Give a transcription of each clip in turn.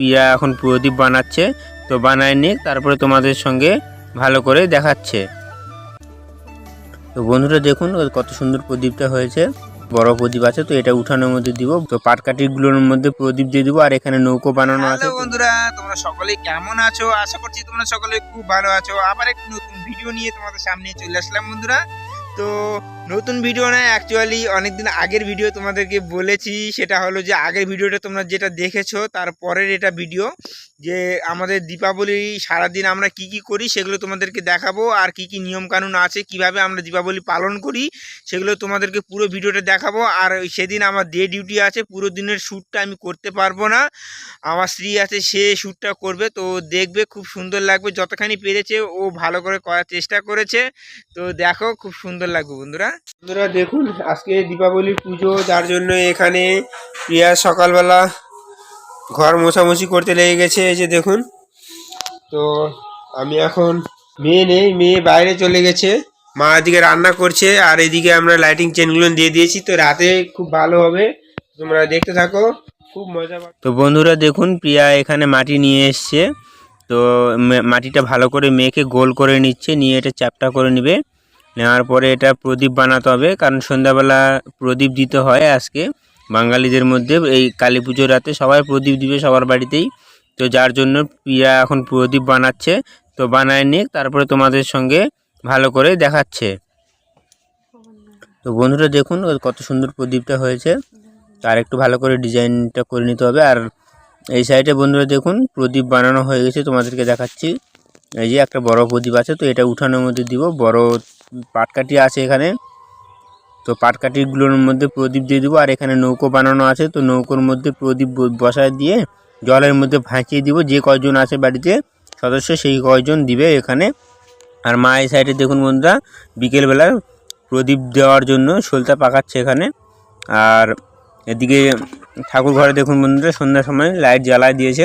প্রিয়া এখন প্রদীপ বানাচ্ছে, তো বানায় নিক, তারপরে তোমাদের সঙ্গে ভালো করে দেখাচ্ছে। তো বন্ধুরা দেখুন, কত সুন্দর প্রদীপটা হয়েছে, বড় প্রদীপ আছে, তো এটা উঠানোর মধ্যে দিব। তো পাটকাঠিগুলোর মধ্যে প্রদীপ দিয়ে দিব, আর এখানে নৌকো বানানো আছে। বন্ধুরা, তোমরা সকলে কেমন আছো? আশা করছি তোমরা সকলে খুব ভালো আছো। আবার একটি নতুন ভিডিও নিয়ে তোমাদের সামনে চলে আসলাম বন্ধুরা। তো নতুন ভিডিও না অ্যাকচুয়ালি অনেকদিন আগের ভিডিও তোমাদেরকে বলেছি। সেটা হলো যে আগের ভিডিওটা তোমরা যেটা দেখেছ তারপরের এটা ভিডিও যে আমাদের দীপাবলি সারাদিন আমরা কি কি করি সেগুলো তোমাদেরকে দেখাবো, আর কি কি নিয়ম কানুন আছে, কীভাবে আমরা দীপাবলি পালন করি সেগুলো তোমাদেরকে পুরো ভিডিওটা দেখাবো। আর সেদিন আমার ডে ডিউটি আছে, পুরো দিনের শ্যুটটা আমি করতে পারব না। আমার স্ত্রী আছে, সে শ্যুটটা করবে, তো দেখবে খুব সুন্দর লাগবে, যতখানি পেরেছে ও ভালো করে করার চেষ্টা করেছে। তো দেখো, খুব সুন্দর লাগবে বন্ধুরা। বন্ধুরা দেখুন, আজকে দীপাবলি পুজো, যার জন্য এখানে প্রিয়া সকালবেলা ঘর মোছামুছি করতে লেগে গেছে, এই যে দেখুন। তো আমি এখন মেয়ে নেই, মেয়ে বাইরে চলে গেছে, মা এদিকে রান্না করছে, আর এদিকে আমরা লাইটিং চেনগুলো দিয়ে দিয়েছি, তো রাতে খুব ভালো হবে। তোমরা দেখতে থাকো, খুব মজা তো বন্ধুরা দেখুন, প্রিয়া এখানে মাটি নিয়ে এসছে। তো মাটিটা ভালো করে মেখে গোল করে নিচ্ছে, নিয়ে এটা চ্যাপটা করে নেবে। নেওয়ার পরে এটা প্রদীপ বানাতে হবে, কারণ সন্ধ্যাবেলা প্রদীপ দিতে হয় আজকে। বাঙালিদের মধ্যে এই কালী পুজোর রাতে সবাই প্রদীপ দিবে সবার বাড়িতেই। তো যার জন্য প্রিয়া এখন প্রদীপ বানাচ্ছে, তো বানায় নিক, তারপরে তোমাদের সঙ্গে ভালো করে দেখাচ্ছে। তো বন্ধুরা দেখুন কত সুন্দর প্রদীপটা হয়েছে। আর একটু ভালো করে ডিজাইনটা করে নিতে হবে। আর এই সাইডে বন্ধুরা দেখুন প্রদীপ বানানো হয়ে গেছে, তোমাদেরকে দেখাচ্ছি। এই যে একটা বড় প্রদীপ আছে, তো এটা উঠানোর মধ্যে দিব। বড় পাটকাঠি আছে এখানে। তো পাটকাঠিগুলোর মধ্যে প্রদীপ দিয়ে দিব, আর এখানে নৌকো বানানো আছে। তো নৌকোর মধ্যে প্রদীপ বসায় দিয়ে জলের মধ্যে ভাঁচিয়ে দিব। যে কয়জন আছে বাড়িতে সদস্য, সেই কয়জন দিবে এখানে। আর মা এই সাইডে দেখুন বন্ধুরা, বিকেলবেলা প্রদীপ দেওয়ার জন্য সলতা পাকাচ্ছে এখানে। আর এদিকে ঠাকুর ঘরে দেখুন বন্ধুরা, সন্ধ্যার সময় লাইট জ্বালায় দিয়েছে।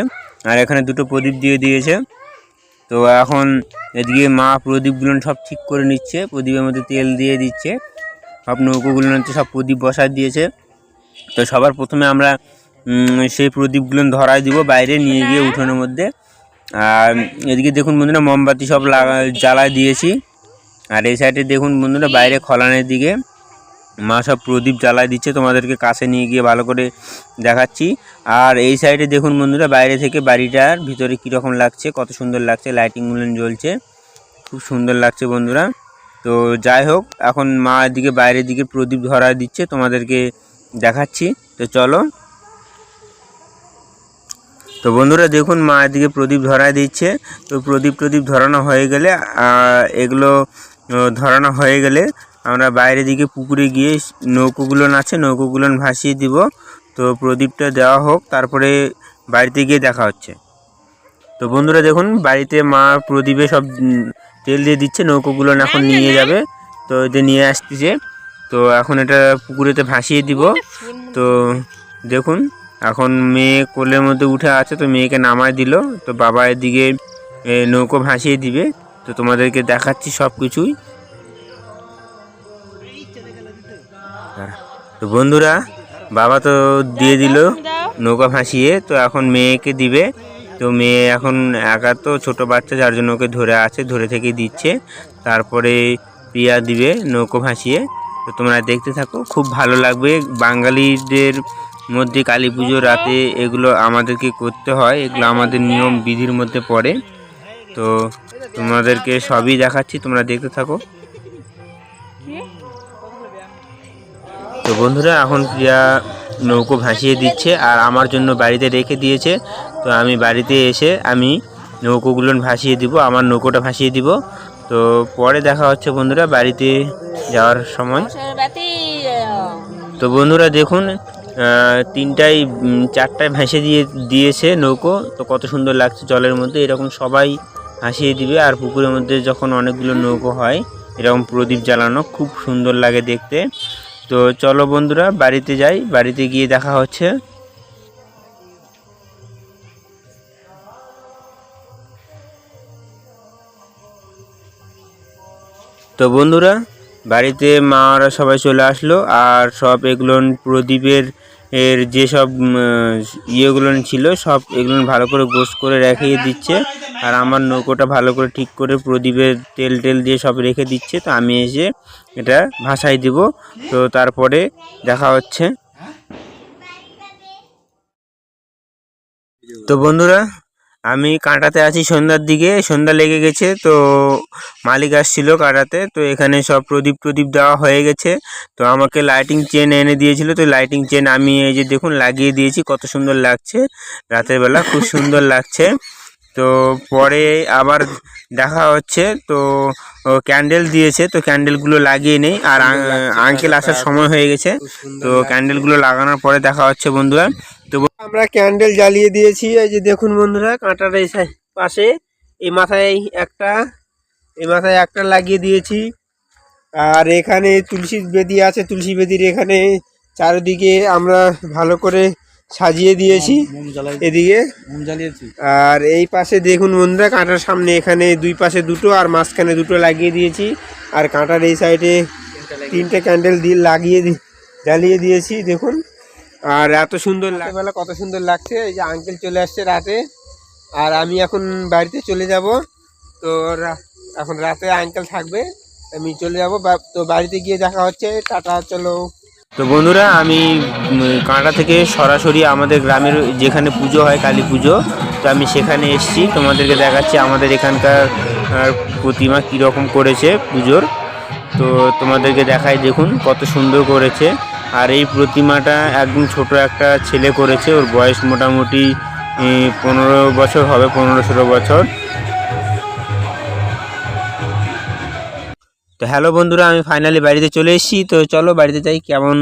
আর এখানে দুটো প্রদীপ দিয়ে দিয়েছে। তো এখন এদিকে মা প্রদীপগুলো সব ঠিক করে নিচ্ছে, প্রদীপের মধ্যে তেল দিয়ে দিচ্ছে। সব নৌকোগুলো সব প্রদীপ বসায় দিয়েছে। তো সবার প্রথমে আমরা সেই প্রদীপগুলো ধরায় দিব বাইরে নিয়ে গিয়ে উঠোনের মধ্যে। আর এদিকে দেখুন বন্ধুরা, মোমবাতি সব লাগা, জ্বালায় দিয়েছি। আর এই সাইডে দেখুন বন্ধুরা, বাইরে খলানের দিকে। মা সব প্রদীপ জ্বালায় দিচ্ছে, তোমাদেরকে কাছে নিয়ে গিয়ে ভালো করে দেখাচ্ছি। আর এই সাইডে দেখুন বন্ধুরা, বাইরে থেকে বাড়িটার ভিতরে কীরকম লাগছে, কত সুন্দর লাগছে, লাইটিংগুলো জ্বলছে, খুব সুন্দর লাগছে বন্ধুরা। তো যাই হোক, এখন মা এদিকে বাইরের দিকে প্রদীপ ধরা দিচ্ছে, তোমাদেরকে দেখাচ্ছি। তো চলো। তো বন্ধুরা, দেখুন মা এদিকে প্রদীপ ধরায় দিচ্ছে। তো প্রদীপ প্রদীপ ধরানো হয়ে গেলে এগুলো ধরানো হয়ে গেলে আমরা বাইরের দিকে পুকুরে গিয়ে নৌকোগুলো আছে নৌকোগুলো ভাসিয়ে দিব। তো প্রদীপটা দেওয়া হোক তারপরে বাড়িতে গিয়ে দেখা হচ্ছে। তো বন্ধুরা দেখুন বাড়িতে মা প্রদীপে সব তেল দিয়ে দিচ্ছে নৌকোগুলো এখন নিয়ে যাবে। তো এতে নিয়ে আসতেছে। তো এখন এটা পুকুরেতে ভাসিয়ে দিব। তো দেখুন এখন মেয়ে কোলের মধ্যে উঠে আছে তো মেয়েকে নামায় দিল। তো বাবা এদিকে নৌকো ভাসিয়ে দিবে। তো তোমাদেরকে দেখাচ্ছি সব কিছুই তো বন্ধুরা, বাবা তো দিয়ে দিল নৌকা ভাসিয়ে, তো এখন মেয়েকে দিবে। তো মেয়ে এখন একা তো ছোট বাচ্চা, যার জন্য ওকে ধরে আছে, ধরে থেকে দিচ্ছে। তারপরে প্রিয়া দিবে নৌকো ভাসিয়ে। তো তোমরা দেখতে থাকো, খুব ভালো লাগবে। বাঙালিদের মধ্যে কালী পুজো রাতে এগুলো আমাদেরকে করতে হয়, এগুলো আমাদের নিয়ম বিধির মধ্যে পড়ে। তো তোমাদেরকে সবই দেখাচ্ছি, তোমরা দেখতে থাকো। তো বন্ধুরা এখন প্রিয়া নৌকো ভাসিয়ে দিচ্ছে আর আমার জন্য বাড়িতে রেখে দিয়েছে। তো আমি বাড়িতে এসে আমি নৌকোগুলো ভাসিয়ে দিব আমার নৌকোটা ভাসিয়ে দিব। তো পরে দেখা হচ্ছে বন্ধুরা বাড়িতে যাওয়ার সময়। তো বন্ধুরা দেখুন আহ, তিনটায় চারটায় ভাসিয়ে দিয়ে দিয়েছে নৌকো। তো কত সুন্দর লাগছে জলের মধ্যে এরকম সবাই ভাসিয়ে দিবে। আর পুকুরের মধ্যে যখন অনেকগুলো নৌকো হয় এরকম প্রদীপ জ্বালানো খুব সুন্দর লাগে দেখতে। তো চলো বন্ধুরা, বাড়িতে যাই। বাড়িতে গিয়ে দেখা হচ্ছে। তো বন্ধুরা, বাড়িতে মা মারা সবাই চলে আসলো। আর সব এগুলো প্রদীপের এর যেসব ইয়েগুলো ছিল, সব এগুলো ভালো করে গোস করে রেখে দিচ্ছে। আর আমার নৌকোটা ভালো করে ঠিক করে প্রদীপের তেল টেল দিয়ে সব রেখে দিচ্ছে। তো আমি এসে এটা ভাসাই দিব। তো তারপরে দেখা হচ্ছে। তো বন্ধুরা আমি কাঁটাতে আছি সন্ধ্যার দিকে, সন্ধ্যা লেগে গেছে, তো মালিক আসছিল কাঁটাতে, তো এখানে সব প্রদীপ প্রদীপ দেওয়া হয়ে গেছে, তো আমাকে লাইটিং চেন এনে দিয়েছিল, তো লাইটিং চেন আমি এই যে দেখুন লাগিয়ে দিয়েছি, কত সুন্দর লাগছে, রাতের বেলা খুব সুন্দর লাগছে। তো পরে আবার দেখা হচ্ছে তো ক্যান্ডেল দিয়েছে তো ক্যান্ডেলগুলো লাগিয়ে নেই আর আঙ্কেল আসার সময় হয়ে গেছে তো ক্যান্ডেলগুলো লাগানোর পরে দেখা হচ্ছে বন্ধুরা তো আমরা ক্যান্ডেল জ্বালিয়ে দিয়েছি এই যে দেখুন বন্ধুরা কাঁটার এই সাই- পাশে এই মাথায় একটা এই মাথায় একটা লাগিয়ে দিয়েছি আর এখানে তুলসী বেদি আছে তুলসী বেদির এখানে চারিদিকে আমরা ভালো করে সাজিয়ে দিয়েছি এদিকে। আর এই পাশে দেখুন বন্ধুরা কাঁটার সামনে এখানে দুই পাশে দুটো আর মাঝখানে দুটো লাগিয়ে দিয়েছি। আর কাঁটার এই সাইডে তিনটে ক্যান্ডেল দিয়ে লাগিয়ে দি- জ্বালিয়ে দিয়েছি দেখুন। আর এত সুন্দর বেলা কত সুন্দর লাগছে এই যে আঙ্কেল চলে আসছে রাতে। আর আমি এখন বাড়িতে চলে যাব। তো এখন রাতে আঙ্কেল থাকবে আমি চলে যাব। তো বাড়িতে গিয়ে দেখা হচ্ছে। টাটা চলো। তো বন্ধুরা, আমি কাঁটা থেকে সরাসরি আমাদের গ্রামের যেখানে পুজো হয়, কালী পুজো, তো আমি সেখানে এসেছি। তোমাদেরকে দেখাচ্ছি আমাদের এখানকার প্রতিমা কীরকম করেছে পুজোর। তো তোমাদেরকে দেখাই, দেখুন কত সুন্দর করেছে। আর এই প্রতিমাটা একদম ছোট একটা ছেলে করেছে, ওর বয়স মোটামুটি পনেরো বছর হবে, পনেরো ষোলো বছর। হ্যালো বন্ধুরা, আমি ফাইনালি বাড়িতে চলে এসেছি। তো চলো বাড়িতে যাই, কেমন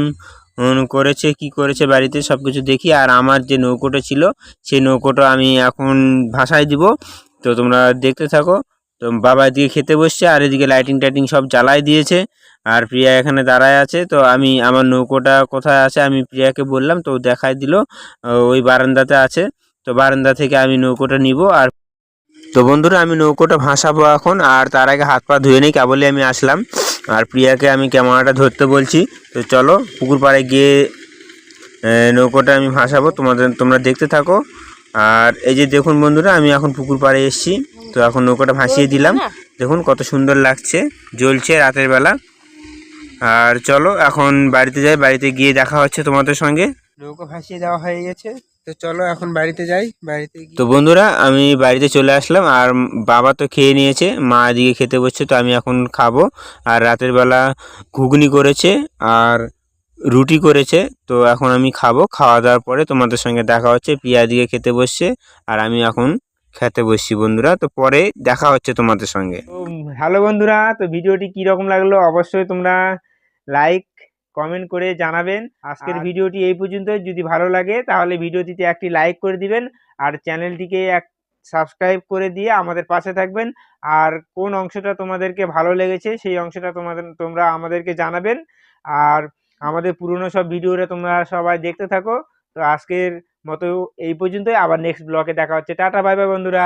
করেছে, কি করেছে বাড়িতে সব কিছু দেখি। আর আমার যে নৌকোটা ছিল, সেই নৌকোটা আমি এখন ভাসায় দিব। তো তোমরা দেখতে থাকো। তো বাবা এদিকে খেতে বসছে, আর এদিকে লাইটিং টাইটিং সব জ্বালাই দিয়েছে। আর প্রিয়া এখানে দাঁড়ায় আছে। তো আমি, আমার নৌকোটা কোথায় আছে, আমি প্রিয়াকে বললাম, তো দেখাই দিল। ওই বারান্দাতে আছে। তো বারান্দা থেকে আমি নৌকোটা নিব, আর তো বন্ধুরা আমি নৌকোটা ভাসাবো এখন আর তার আগে হাত পা ধুয়ে নিই কেবলই আমি আসলাম। আর প্রিয়াকে আমি ক্যামেরাটা ধরতে বলছি। তো চলো পুকুর পাড়ে গিয়ে নৌকোটা আমি ভাসাবো। তোমাদের তোমরা দেখতে থাকো। আর এই যে দেখুন বন্ধুরা আমি এখন পুকুর পাড়ে এসেছি। তো এখন নৌকোটা ভাসিয়ে দিলাম। দেখুন কত সুন্দর লাগছে জ্বলছে রাতের বেলা। আর চলো এখন বাড়িতে যাই বাড়িতে গিয়ে দেখা হচ্ছে তোমাদের সঙ্গে। নৌকো ভাসিয়ে দেওয়া হয়ে গেছে। তো চলো এখন বাড়িতে যাই বাড়িতে তো বন্ধুরা আমি বাড়িতে চলে আসলাম আর বাবা তো খেয়ে নিয়েছে মা এদিকে খেতে বসছে তো আমি এখন খাব। আর রাতের বেলা ঘুগনি করেছে আর রুটি করেছে তো এখন আমি খাব। খাওয়া দাওয়ার পরে তোমাদের সঙ্গে দেখা হচ্ছে পিয়া দিকে খেতে বসছে আর আমি এখন খেতে বসছি বন্ধুরা। তো পরে দেখা হচ্ছে তোমাদের সঙ্গে। হ্যালো বন্ধুরা তো ভিডিওটি কি রকম লাগল অবশ্যই তোমরা লাইক কমেন্ট করে জানাবেন। আজকের ভিডিওটি এই পর্যন্ত যদি ভালো লাগে তাহলে ভিডিওটিতে একটি লাইক করে দিবেন আর চ্যানেলটিকে এক সাবস্ক্রাইব করে দিয়ে আমাদের পাশে থাকবেন। আর কোন অংশটা তোমাদেরকে ভালো লেগেছে সেই অংশটা তোমাদের তোমরা আমাদেরকে জানাবেন। আর আমাদের পুরনো সব ভিডিওটা তোমরা সবাই দেখতে থাকো। তো আজকের মতো এই পর্যন্তই। আবার নেক্সট ব্লগে দেখা হচ্ছে। টাটা বাই বাই বন্ধুরা।